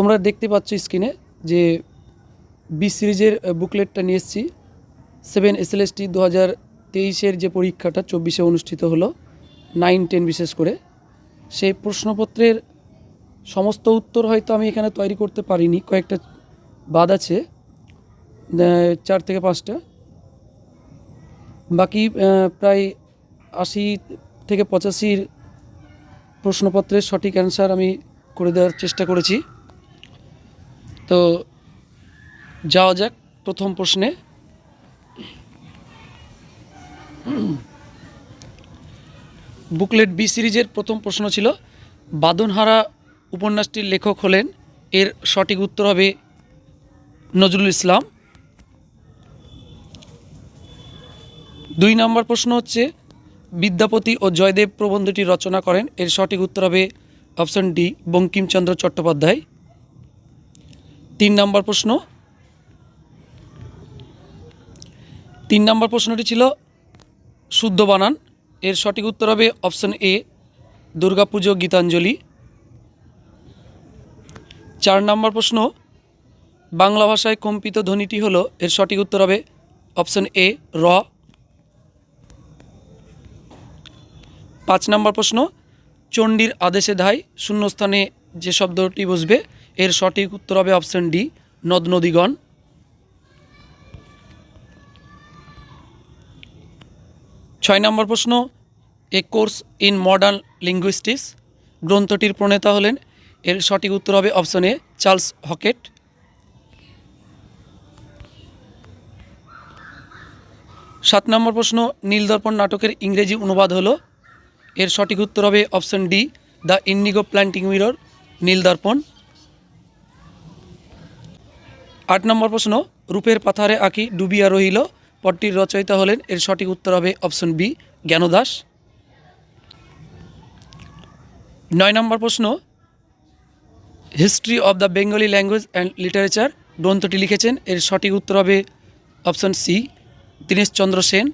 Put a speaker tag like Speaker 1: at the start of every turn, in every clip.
Speaker 1: তোমরা দেখতে পাচ্ছ স্ক্রিনে যে বি সিরিজের বুকলেটটা নিয়ে এসেছি। সেভেন এসএলএসটি দু হাজার তেইশের যে পরীক্ষাটা চব্বিশে অনুষ্ঠিত হলো নাইন টেন বিশেষ করে। সেই প্রশ্নপত্রের সমস্ত উত্তর হয়তো আমি এখানে তৈরি করতে পারিনি, কয়েকটা বাদ আছে চার থেকে পাঁচটা। বাকি প্রায় আশি থেকে পঁচাশির প্রশ্নপত্রের সঠিক অ্যান্সার আমি করে দেওয়ার চেষ্টা করেছি। তো যাওয়া যাক প্রথম প্রশ্নে। বুকলেট বি সিরিজের প্রথম প্রশ্ন ছিল, বাদনহারা উপন্যাসটির লেখক হলেন, এর সঠিক উত্তর হবে নজরুল ইসলাম। দুই নম্বর প্রশ্ন হচ্ছে, বিদ্যাপতি ও জয়দেব প্রবন্ধটি রচনা করেন, এর সঠিক উত্তর হবে অপশন ডি, বঙ্কিমচন্দ্র চট্টোপাধ্যায়। তিন নম্বর প্রশ্ন। তিন নম্বর প্রশ্নটি ছিল, শুদ্ধ বানান। এর সঠিক উত্তর হবে অপশন এ, দুর্গাপুজো গীতাঞ্জলি। চার নম্বর প্রশ্ন, বাংলা ভাষায় কম্পিত ধ্বনিটি হলো। এর সঠিক উত্তর হবে অপশন এ, র। পাঁচ নম্বর প্রশ্ন, চণ্ডীর আদেশে ধাই শূন্যস্থানে যে শব্দটি বসবে এর সঠিক উত্তর হবে অপশন ডি, নদ নদীগণ। ছয় নম্বর প্রশ্ন, a course in modern linguistics. গ্রন্থটির প্রণেতা হলেন, এর সঠিক উত্তর হবে অপশন এ, চার্লস হকেট। সাত নম্বর প্রশ্ন, নীলদর্পণ নাটকের ইংরেজি অনুবাদ হলো। এর সঠিক উত্তর হবে option D, the indigo planting mirror, Nildarpan. আট নম্বর প্রশ্ন, রূপের পাথারে আঁকি ডুবিয়া রহিল পটটির রচয়িতা হলেন, এর সঠিক উত্তর হবে অপশন বি, জ্ঞানদাস। নয় নম্বর প্রশ্ন, history of the Bengali language and literature, গ্রন্থটি লিখেছেন, এর সঠিক উত্তর হবে অপশন সি, দীনেশচন্দ্র সেন।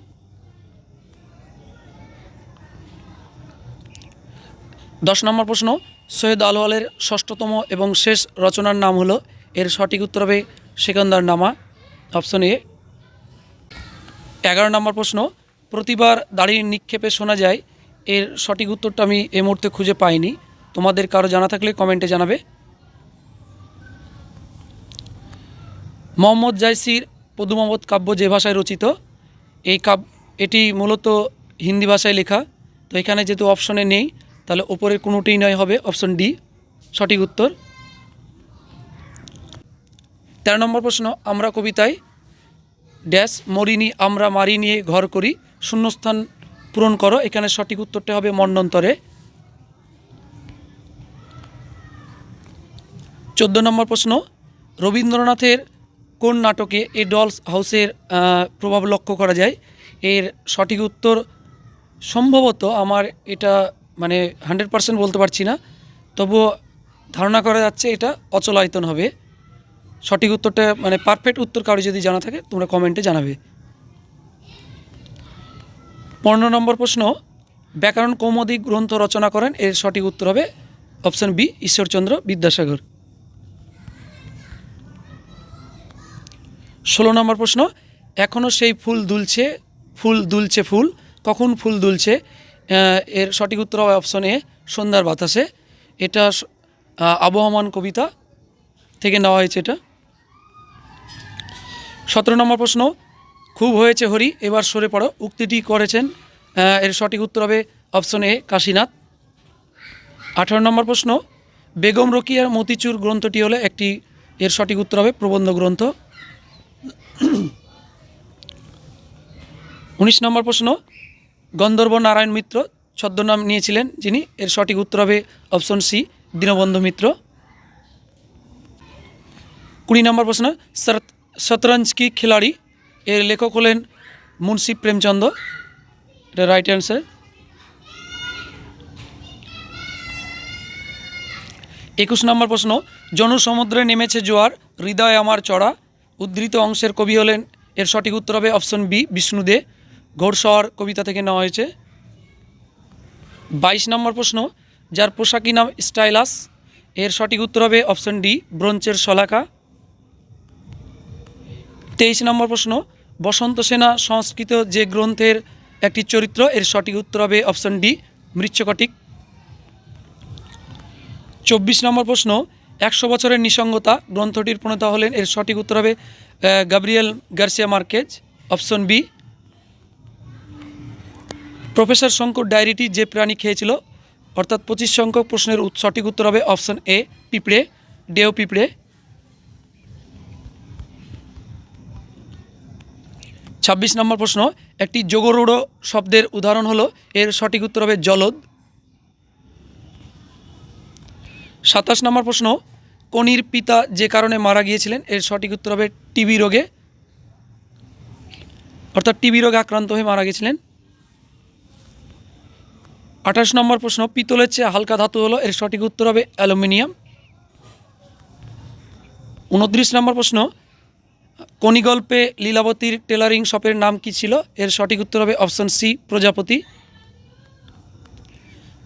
Speaker 1: দশ নম্বর প্রশ্ন, সৈয়দ আলওয়ালের ষষ্ঠতম এবং শেষ রচনার নাম হলো, এর সঠিক উত্তর হবে সেকান্দার নামা অপশন এ এগারো নম্বর প্রশ্ন, প্রতিবার দাড়ির নিক্ষেপে শোনা যায়, এর সঠিক উত্তরটা আমি এই মুহূর্তে খুঁজে পাইনি। তোমাদের কারও জানা থাকলে কমেন্টে জানাবে। মোহাম্মদ জাইসির পদুমাবত কাব্য যে ভাষায় রচিত, এই কাব্য এটি মূলত হিন্দি ভাষায় লেখা। তো এখানে যেহেতু অপশনে নেই, তাহলে ওপরের কোনোটিই নয় হবে অপশন ডি সঠিক উত্তর। তেরো নম্বর প্রশ্ন, আমরা কবিতায় ড্যাশ মরিনি, আমরা মারি নিয়ে ঘর করি, শূন্যস্থান পূরণ করো। এখানে সঠিক উত্তরটা হবে মন্নন্তরে চোদ্দ নম্বর প্রশ্ন, রবীন্দ্রনাথের কোন নাটকে এ ডলস হাউসের প্রভাব লক্ষ্য করা যায়? এর সঠিক উত্তর, সম্ভবত আমার এটা মানে হান্ড্রেড পার্সেন্ট বলতে পারছি না। তবুও ধারণা করা যাচ্ছে এটা অচলায়তন হবে। সঠিক উত্তরটা মানে পারফেক্ট উত্তর কারও যদি জানা থাকে, তোমরা কমেন্টে জানাবে। পনেরো নম্বর প্রশ্ন, ব্যাকরণ কৌমুদি গ্রন্থ রচনা করেন, এর সঠিক উত্তর হবে অপশন বি ঈশ্বরচন্দ্র বিদ্যাসাগর। ষোলো নম্বর প্রশ্ন এখনও সেই ফুল দুলছে ফুল দুলছে ফুল, কখন ফুল দুলছে? এর সঠিক উত্তর হবে অপশন এ সন্ধ্যার বাতাসে। এটা আবহমান কবিতা থেকে নেওয়া হয়েছে এটা। সতেরো নম্বর প্রশ্ন, খুব হয়েছে হরি, এবার সরে পড়ো। উক্তিটি করেছেন এর সঠিক উত্তর হবে অপশন এ, কাশীনাথ। আঠারো নম্বর প্রশ্ন, বেগম রোকিয়ার মতিচুর গ্রন্থটি হলো একটি, এর সঠিক উত্তর হবে প্রবন্ধ গ্রন্থ। উনিশ নম্বর প্রশ্ন, গন্ধর্ব নারায়ণ মিত্র ছদ্মনাম নিয়েছিলেন যিনি, এর সঠিক উত্তর হবে অপশন সি, দীনবন্ধু মিত্র। কুড়ি নম্বর প্রশ্ন শরত- শতরঞ্জ কি খিলাড়ি? এর লেখক হলেন মুন্সি প্রেমচন্দ। এটা রাইট অ্যান্সার একুশ নম্বর প্রশ্ন, জনসমুদ্রে নেমেছে জোয়ার, হৃদয় আমার চড়া। উদ্ধৃত অংশের কবি হলেন, এর সঠিক উত্তর হবে অপশন বি বিষ্ণুদে ঘোড়সওয়ার কবিতা থেকে নেওয়া হয়েছে। বাইশ নম্বর প্রশ্ন, যার পোশাকি নাম স্টাইলাস, এর সঠিক উত্তর হবে অপশন ডি ব্রোঞ্চের শলাকা। তেইশ নম্বর প্রশ্ন, বসন্ত সেনা সংস্কৃত যে গ্রন্থের একটি চরিত্র, এর সঠিক উত্তর হবে অপশন ডি, মৃচ্ছকটিক। চব্বিশ নম্বর প্রশ্ন, একশো বছরের নিসঙ্গতা, গ্রন্থটির প্রণেতা হলেন, এর সঠিক উত্তর হবে Gabriel Garcia Marquez. Option B, professor Shankar ডায়েরিটি যে প্রাণী খেয়েছিল, অর্থাৎ পঁচিশ সংখ্যক প্রশ্নের সঠিক উত্তর হবে অপশন এ, পিঁপড়ে, ডেও পিঁপড়ে। ছাব্বিশ নম্বর প্রশ্ন, একটি যোগরূঢ় শব্দের উদাহরণ হলো, এর সঠিক উত্তর হবে জলদ। সাতাশ নম্বর প্রশ্ন, কনির পিতা যে কারণে মারা গিয়েছিলেন, এর সঠিক উত্তর হবে টিবি রোগে। অর্থাৎ টিবি রোগে আক্রান্ত হয়ে মারা গেছিলেন আঠাশ নম্বর প্রশ্ন, পিতলের চেয়ে হালকা ধাতু হলো, এর সঠিক উত্তর হবে অ্যালুমিনিয়াম। উনত্রিশ নম্বর প্রশ্ন কনিগল্পে লীলাবতীর টেলারিং শপের নাম কি ছিল? এর সঠিক উত্তর হবে অপশন সি, প্রজাপতি।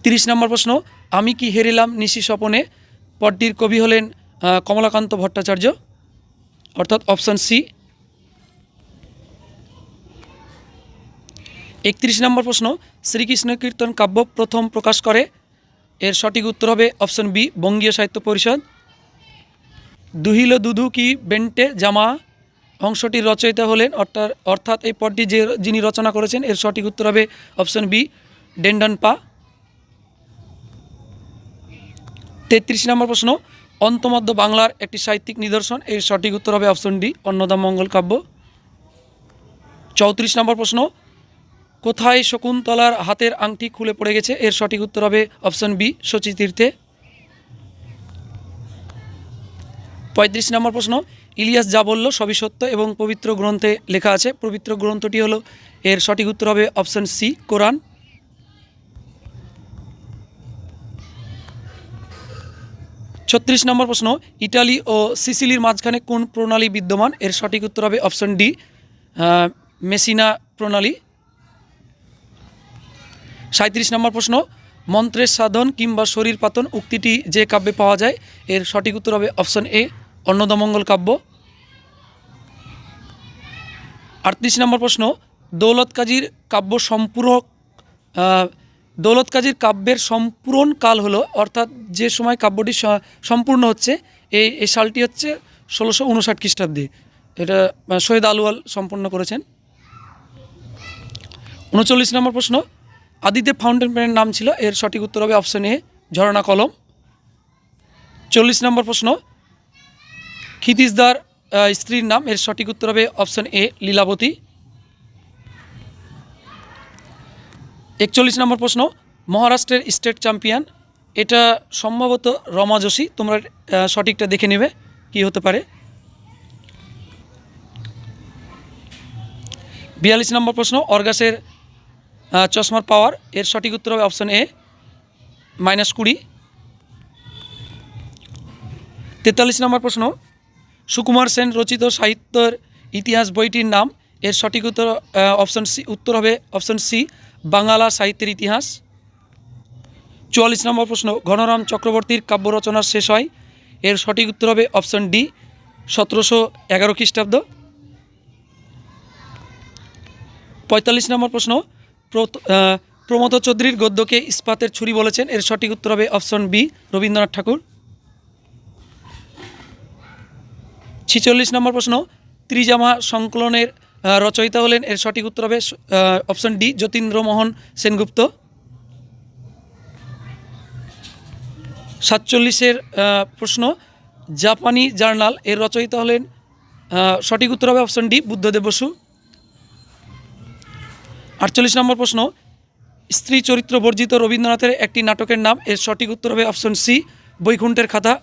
Speaker 1: তিরিশ নম্বর প্রশ্ন, আমি কি হেরিলাম নিশি স্বপনে? পদটির কবি হলেন কমলাকান্ত ভট্টাচার্য। অর্থাৎ অপশন সি। একত্রিশ নম্বর প্রশ্ন, শ্রীকৃষ্ণ কীর্তন কাব্য প্রথম প্রকাশ করে? এর সঠিক উত্তর হবে অপশন বি, বঙ্গীয় সাহিত্য পরিষদ। দুহিল দুধু কি বেন্টে জামা? অংশটির রচয়িতা হলেন অর্থাৎ অর্থাৎ এই পদটি যে যিনি রচনা করেছেন, এর সঠিক উত্তর হবে অপশন বি, ডেন্ডন পা। তেত্রিশ নম্বর প্রশ্ন অন্তমধ্য বাংলার একটি সাহিত্যিক নিদর্শন, এর সঠিক উত্তর হবে অপশন ডি অন্নদা মঙ্গল কাব্য। চৌত্রিশ নম্বর প্রশ্ন, কোথায় শকুন্তলার হাতের আংটি খুলে পড়ে গেছে, এর সঠিক উত্তর হবে অপশন বি, শচীতীর্থে। পঁয়ত্রিশ নম্বর প্রশ্ন ইলিয়াস যা বলল সবই সত্য এবং পবিত্র গ্রন্থে লেখা আছে। পবিত্র গ্রন্থটি হলো, এর সঠিক উত্তর হবে অপশন সি, কোরআন। ছত্রিশ নম্বর প্রশ্ন, ইটালি ও সিসিলির মাঝখানে কোন প্রণালী বিদ্যমান? এর সঠিক উত্তর হবে অপশন ডি মেসিনা প্রণালী। সাঁত্রিশ নম্বর প্রশ্ন, মন্ত্রের সাধন কিংবা শরীর পাতন উক্তিটি যে কাব্যে পাওয়া যায়, এর সঠিক উত্তর হবে অপশন এ অন্নদমঙ্গল কাব্য। আটত্রিশ নম্বর প্রশ্ন, দৌলত কাজীর কাব্য সম্পূরক দৌলত কাজীর কাব্যের সম্পূরণ কাল হলো, অর্থাৎ যে সময় কাব্যটি সম্পূর্ণ হচ্ছে, এই এই সালটি হচ্ছে ষোলোশো উনষাট খ্রিস্টাব্দে। এটা সৈয়দ আলুয়াল সম্পন্ন করেছেন। উনচল্লিশ নম্বর প্রশ্ন, আদিতে ফাউন্টেন পেনের নাম ছিল, এর সঠিক উত্তর হবে অপশন এ ঝরনা কলম। চল্লিশ নম্বর প্রশ্ন ক্ষিতিশদার স্ত্রীর নাম, এর সঠিক উত্তর হবে অপশন এ, লীলাবতী। একচল্লিশ নম্বর প্রশ্ন, মহারাষ্ট্রের স্টেট চ্যাম্পিয়ন, এটা সম্ভবত রমা যোশী, তোমরা সঠিকটা দেখে নেবে, কি হতে পারে। বিয়াল্লিশ নম্বর প্রশ্ন, অর্গাসের চশমার পাওয়ার, এর সঠিক উত্তর হবে অপশন এ, মাইনাস কুড়ি। তেতাল্লিশ নম্বর প্রশ্ন সুকুমার সেন রচিত সাহিত্যের ইতিহাস বইটির নাম। এর সঠিক উত্তর অপশন সি উত্তর হবে অপশন সি বাংলা সাহিত্যের ইতিহাস। চুয়াল্লিশ নম্বর প্রশ্ন, ঘনরাম চক্রবর্তীর কাব্য রচনা শেষ হয়। এর সঠিক উত্তর হবে অপশন ডি সতেরোশো এগারো খ্রিস্টাব্দ। পঁয়তাল্লিশ নম্বর প্রশ্ন প্রমথ চৌধুরীর গদ্যকে ইস্পাতের ছুরি বলেছেন। এর সঠিক উত্তর হবে অপশন বি রবীন্দ্রনাথ ঠাকুর। ছিচল্লিশ নম্বর প্রশ্ন, ত্রিজামা সংকলনের রচয়িতা হলেন, এর সঠিক উত্তর হবে অপশন ডি যতীন্দ্রমোহন সেনগুপ্ত। সাতচল্লিশের প্রশ্ন, জাপানি জার্নাল, এর রচয়িতা হলেন সঠিক উত্তর হবে অপশন ডি বুদ্ধদেব বসু। আটচল্লিশ নম্বর প্রশ্ন, স্ত্রী চরিত্র বর্জিত রবীন্দ্রনাথের একটি নাটকের নাম, এর সঠিক উত্তর হবে অপশন সি বৈকুণ্ঠের খাতা।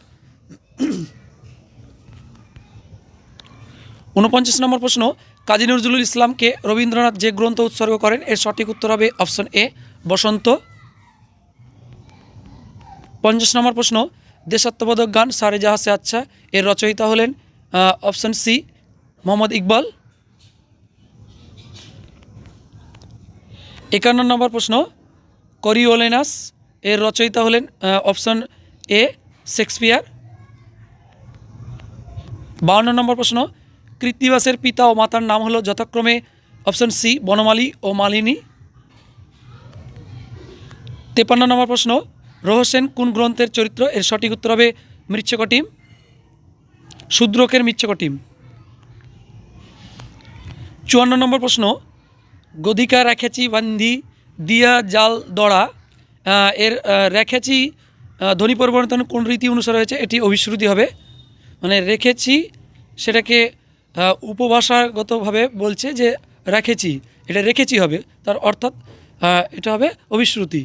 Speaker 1: উনপঞ্চাশ নম্বর প্রশ্ন, কাজী নজরুল ইসলামকে রবীন্দ্রনাথ যে গ্রন্থ উৎসর্গ করেন, এর সঠিক উত্তর হবে অপশন এ, বসন্ত। পঞ্চাশ নম্বর প্রশ্ন, দেশাত্মবোধক গান সারে জাহা সে আচ্ছা এর রচয়িতা হলেন অপশন সি, মোহাম্মদ ইকবাল। একান্ন নম্বর প্রশ্ন করিওলেনাস এর রচয়িতা হলেন অপশন এ, শেক্সপিয়ার। বাউন্ন নম্বর প্রশ্ন কৃত্তিবাসের পিতা ও মাতার নাম হলো যথাক্রমে অপশন সি, বনমালী ও মালিনী। তেপান্ন নম্বর প্রশ্ন রহস্যেন কোন গ্রন্থের চরিত্র? এর সঠিক উত্তর হবে মৃচ্ছকটিম শূদ্রকের মৃচ্ছকটিম চুয়ান্ন নম্বর প্রশ্ন গদিকা রেখেছি বান্ধি দিয়া, জাল, দড়া এর রেখেছি ধ্বনি পরিবর্তন কোন রীতি অনুসারে হয়েছে? এটি অভিশ্রুতি হবে। মানে রেখেছি সেটাকে উপভাষাগতভাবে বলছে যে রেখেছি এটা রেখেছি হবে। তার অর্থাৎ এটা হবে অভিশ্রুতি।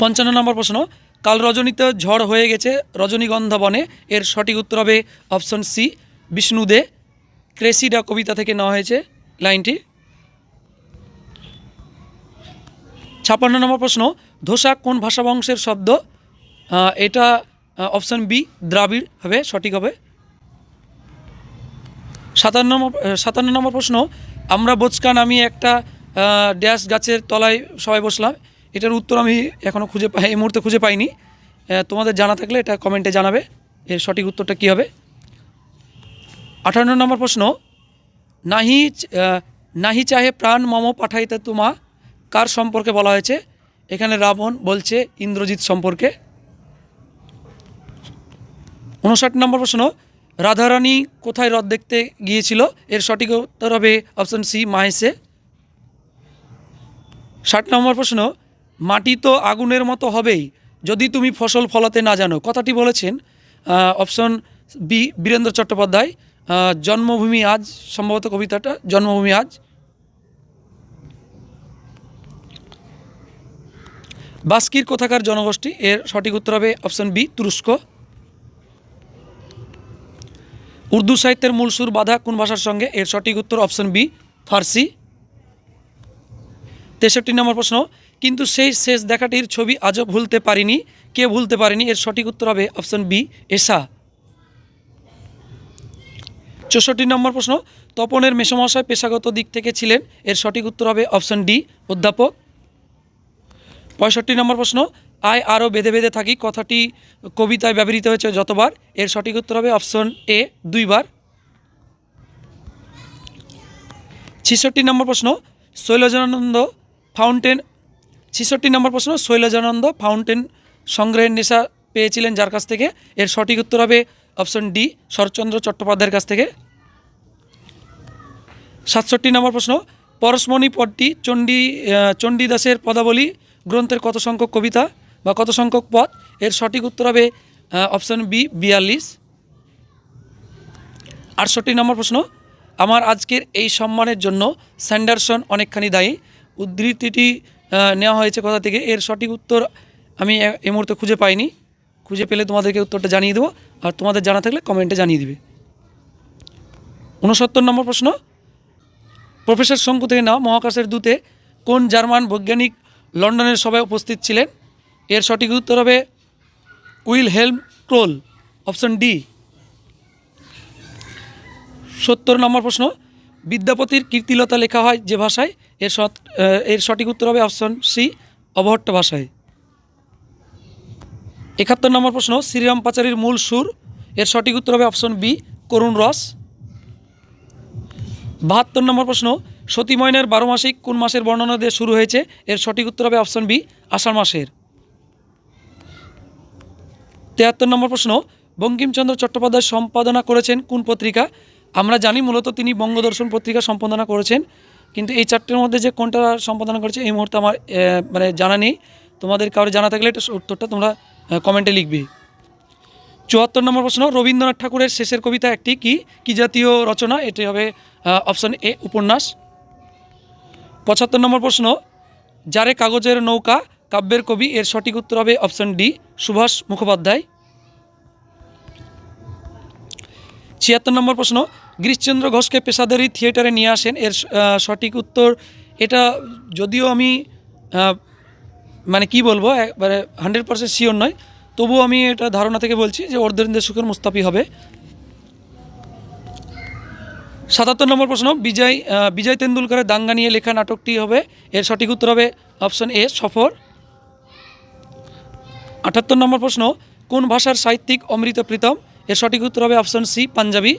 Speaker 1: পঞ্চান্ন নম্বর প্রশ্ন, কাল রজনীতে ঝড় হয়ে গেছে রজনীগন্ধা বনে এর সঠিক উত্তর হবে অপশন সি বিষ্ণু বিষ্ণুদে। ক্রেসিডা কবিতা থেকে নেওয়া হয়েছে লাইনটি। ছাপ্পান্ন নম্বর প্রশ্ন, ধোসা কোন ভাষা বংশের শব্দ এটা অপশন বি দ্রাবিড় হবে, সঠিক হবে। সাতান্ন নম্বর সাতান্ন নম্বর প্রশ্ন, আমরা বোচকা নামিয়ে একটা ড্যাশ গাছের তলায় সবাই বসলাম। এটার উত্তর আমি এখনও খুঁজে পাই এই মুহূর্তে খুঁজে পাইনি। তোমাদের জানা থাকলে এটা কমেন্টে জানাবে, এর সঠিক উত্তরটা কী হবে? আঠান্ন নম্বর প্রশ্ন, নাহি নাহি চাহে প্রাণ মম পাঠাইতে তুমা, কার সম্পর্কে বলা হয়েছে? এখানে রাবণ বলছে ইন্দ্রজিৎ সম্পর্কে। উনষাট নম্বর প্রশ্ন, রাধারানী কোথায় হ্রদ দেখতে গিয়েছিল? এর সঠিক উত্তর হবে অপশন সি মাহেসে ষাট নম্বর প্রশ্ন, মাটি তো আগুনের মতো হবেই, যদি তুমি ফসল ফলাতে না জানো। কথাটি বলেছেন অপশন বি বীরেন্দ্র চট্টোপাধ্যায়। জন্মভূমি আজ, সম্ভবত কবিতাটা, জন্মভূমি আজ। বাস্কির কোথাকার জনগোষ্ঠী? এর সঠিক উত্তর হবে অপশন বি তুরস্ক। উর্দু সাহিত্যের মূল সুর বাধা, কোন ভাষার সঙ্গে? এর সঠিক উত্তর অপশন বি, ফার্সি। তেষট্টি নম্বর প্রশ্ন, কিন্তু সেই শেষ দেখাটির ছবি আজও ভুলতে পারিনি, কে ভুলতে পারেনি? এর সঠিক উত্তর হবে অপশন বি এসা চৌষট্টি নম্বর প্রশ্ন, তপনের মেসমশাই পেশাগত দিক থেকে ছিলেন? এর সঠিক উত্তর হবে অপশন ডি, অধ্যাপক। পঁয়ষট্টি নম্বর প্রশ্ন আয় আরও বেঁধে বেঁধে থাকি। কথাটি কবিতায় ব্যবহৃত হয়েছে যতবার। এর সঠিক উত্তর হবে অপশন এ, দুইবার। ছেষট্টি নম্বর প্রশ্ন, শৈলজানন্দ ফাউন্টেন ছেষট্টি নম্বর প্রশ্ন, শৈলজানন্দ ফাউন্টেন সংগ্রহের নেশা পেয়েছিলেন যার কাছ থেকে? এর সঠিক উত্তর হবে অপশন ডি, শরৎচন্দ্র চট্টোপাধ্যায়ের কাছ থেকে। সাতষট্টি নম্বর প্রশ্ন, পরশমণি পদটি চণ্ডী চণ্ডীদাসের পদাবলী গ্রন্থের কত সংখ্যক কবিতা? বা কত সংখ্যক পদ? এর সঠিক উত্তর হবে অপশান বি বিয়াল্লিশ। আটষট্টি নম্বর প্রশ্ন, আমার আজকের এই সম্মানের জন্য স্যান্ডারসন অনেকখানি দায়ী। উদ্ধৃতিটি নেওয়া হয়েছে কোথা থেকে? এর সঠিক উত্তর আমি এই মুহূর্তে খুঁজে পাইনি। খুঁজে পেলে তোমাদেরকে উত্তরটা জানিয়ে দেবো। আর তোমাদের জানা থাকলে কমেন্টে জানিয়ে দিবে। উনসত্তর নম্বর প্রশ্ন, প্রফেসর শঙ্কু থেকে নেওয়া মহাকাশের দূতে কোন জার্মান বৈজ্ঞানিক লন্ডনের সভায় উপস্থিত ছিলেন? এর সঠিক উত্তর হবে Wilhelm Kroll, option D. সত্তর নম্বর প্রশ্ন, বিদ্যাপতির কীর্তিলতা লেখা হয় যে ভাষায়? এর সৎ এর সঠিক উত্তর হবে অপশন সি, অবহট্ট ভাষায়। একাত্তর নম্বর প্রশ্ন শ্রীরাম পাচারির মূল সুর? এর সঠিক উত্তর হবে অপশন বি, করুণ রস। বাহাত্তর নম্বর প্রশ্ন, সতীময়নের বারো মাসিক কোন মাসের বর্ণনা দিয়ে শুরু হয়েছে? এর সঠিক উত্তর হবে অপশন বি, আষাঢ় মাসের। তেহাত্তর নম্বর প্রশ্ন, বঙ্কিমচন্দ্র চট্টোপাধ্যায় সম্পাদনা করেছেন কোন পত্রিকা? আমরা জানি মূলত তিনি বঙ্গদর্শন পত্রিকা সম্পাদনা করেছেন, কিন্তু এই চারটের মধ্যে যে কোনটা সম্পাদনা করেছে এই মুহূর্তে আমার মানে জানা নেই। তোমাদের কারও জানা থাকলে এটা উত্তরটা তোমরা কমেন্টে লিখবে। চুয়াত্তর নম্বর প্রশ্ন, রবীন্দ্রনাথ ঠাকুরের শেষের কবিতা একটি কি? কি জাতীয় রচনা? এটি হবে অপশন এ উপন্যাস। পঁচাত্তর নম্বর প্রশ্ন, যারে কাগজের নৌকা কাব্যের কবি, এর সঠিক উত্তর হবে অপশন ডি, সুভাষ মুখোপাধ্যায়। ছিয়াত্তর নম্বর প্রশ্ন গিরিশচন্দ্র ঘোষকে পেশাদারি থিয়েটারে নিয়ে আসেন, এর সঠিক উত্তর, এটা যদিও আমি মানে কি বলব, একবারে হান্ড্রেড পার্সেন্ট শিওর নয় তবুও আমি এটা ধারণা থেকে বলছি যে অর্ধেন্দ্র সুখের মুস্তাফি হবে। সাতাত্তর নম্বর প্রশ্ন, বিজয় বিজয় তেন্ডুলকরের দাঙ্গা নিয়ে লেখা নাটকটি হবে, এর সঠিক উত্তর হবে অপশন এ, সফর। আটাত্তর নম্বর প্রশ্ন, কোন ভাষার সাহিত্যিক অমৃত প্রীতম? এর সঠিক উত্তর হবে অপশন সি পাঞ্জাবি।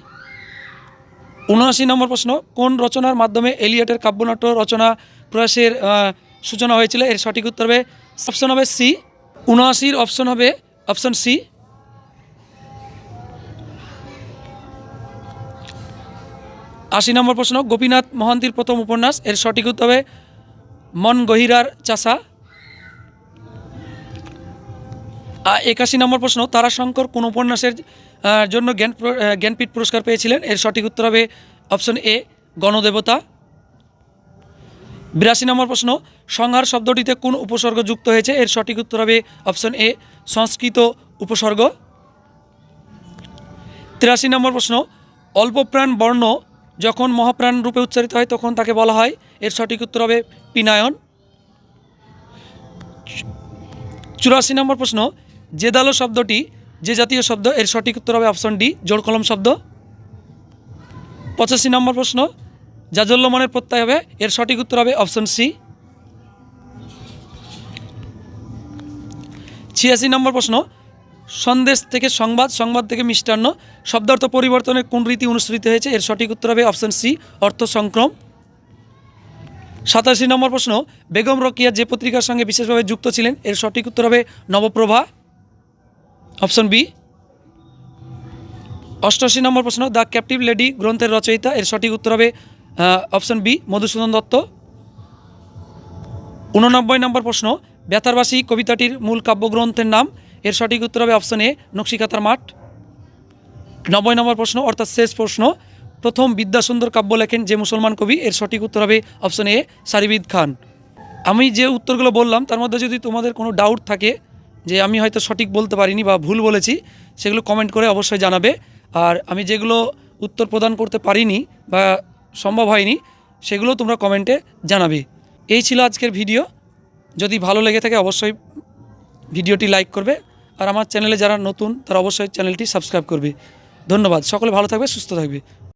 Speaker 1: উনআশি নম্বর প্রশ্ন, কোন রচনার মাধ্যমে এলিয়টের কাব্যনাট্য রচনা প্রয়াসের সূচনা হয়েছিল? এর সঠিক উত্তর হবে অপশন হবে সি উনআশির অপশন হবে অপশন সি আশি নম্বর প্রশ্ন, গোপীনাথ মহান্তির প্রথম উপন্যাস, এর সঠিক উত্তর হবে মন গহিরার চাষা। একাশি নম্বর প্রশ্ন, তারাশঙ্কর কোন উপন্যাসের জন্য জ্ঞান জ্ঞানপীঠ পুরস্কার পেয়েছিলেন? এর সঠিক উত্তর হবে অপশন এ, গণদেবতা। বিরাশি নম্বর প্রশ্ন, সংহার শব্দটিতে কোন উপসর্গ যুক্ত হয়েছে? এর সঠিক উত্তর হবে অপশন এ, সংস্কৃত উপসর্গ। তিরাশি নম্বর প্রশ্ন, অল্পপ্রাণ বর্ণ যখন মহাপ্রাণ রূপে উচ্চারিত হয়, তখন তাকে বলা হয়। এর সঠিক উত্তর হবে পিনায়ন। চুরাশি নম্বর প্রশ্ন জেদালো শব্দটি, যে জাতীয় শব্দ, এর সঠিক উত্তর হবে অপশন ডি, জোর কলম শব্দ। পঁচাশি নম্বর প্রশ্ন জাজল্যমানের প্রত্যয় হবে, এর সঠিক উত্তর হবে অপশন সি। ছিয়াশি নম্বর প্রশ্ন, সন্দেশ থেকে সংবাদ সংবাদ থেকে মিষ্টান্ন, শব্দার্থ পরিবর্তনের কোন রীতি অনুসৃত হয়েছে, এর সঠিক উত্তর হবে অপশন সি, অর্থ সংক্রম। সাতাশি নম্বর প্রশ্ন, বেগম রকিয়া যে পত্রিকার সঙ্গে বিশেষভাবে যুক্ত ছিলেন, এর সঠিক উত্তর হবে নবপ্রভা। Option B. অষ্টআশি নম্বর প্রশ্ন, দ্য ক্যাপটিভ লেডি গ্রন্থের রচয়িতা। এর সঠিক উত্তর হবে অপশন বি, মধুসূদন দত্ত। উননব্বই নম্বর প্রশ্ন, বেতারবাসী কবিতাটির মূল কাব্যগ্রন্থের নাম। এর সঠিক উত্তর হবে অপশন এ নকশিকাতার মাঠ। নব্বই নম্বর প্রশ্ন, অর্থাৎ শেষ প্রশ্ন, প্রথম বিদ্যাসুন্দর কাব্য লেখেন যে মুসলমান কবি। এর সঠিক উত্তর হবে অপশন এ সারিবিদ খান। আমি যে উত্তরগুলো বললাম, তার মধ্যে যদি তোমাদের কোনো ডাউট থাকে যে আমি হয়তো সঠিক বলতে পারিনি বা ভুল বলেছি, সেগুলো কমেন্ট করে অবশ্যই জানাবে। আর আমি যেগুলো উত্তর প্রদান করতে পারিনি বা সম্ভব হয়নি, সেগুলো তোমরা কমেন্টে জানাবে। এই ছিল আজকের ভিডিও যদি ভালো লেগে থাকে অবশ্যই ভিডিওটি লাইক করবে। আর আমার চ্যানেলে যারা নতুন, তারা অবশ্যই চ্যানেলটি সাবস্ক্রাইব করবে। ধন্যবাদ। সকলে ভালো থাকবে, সুস্থ থাকবে।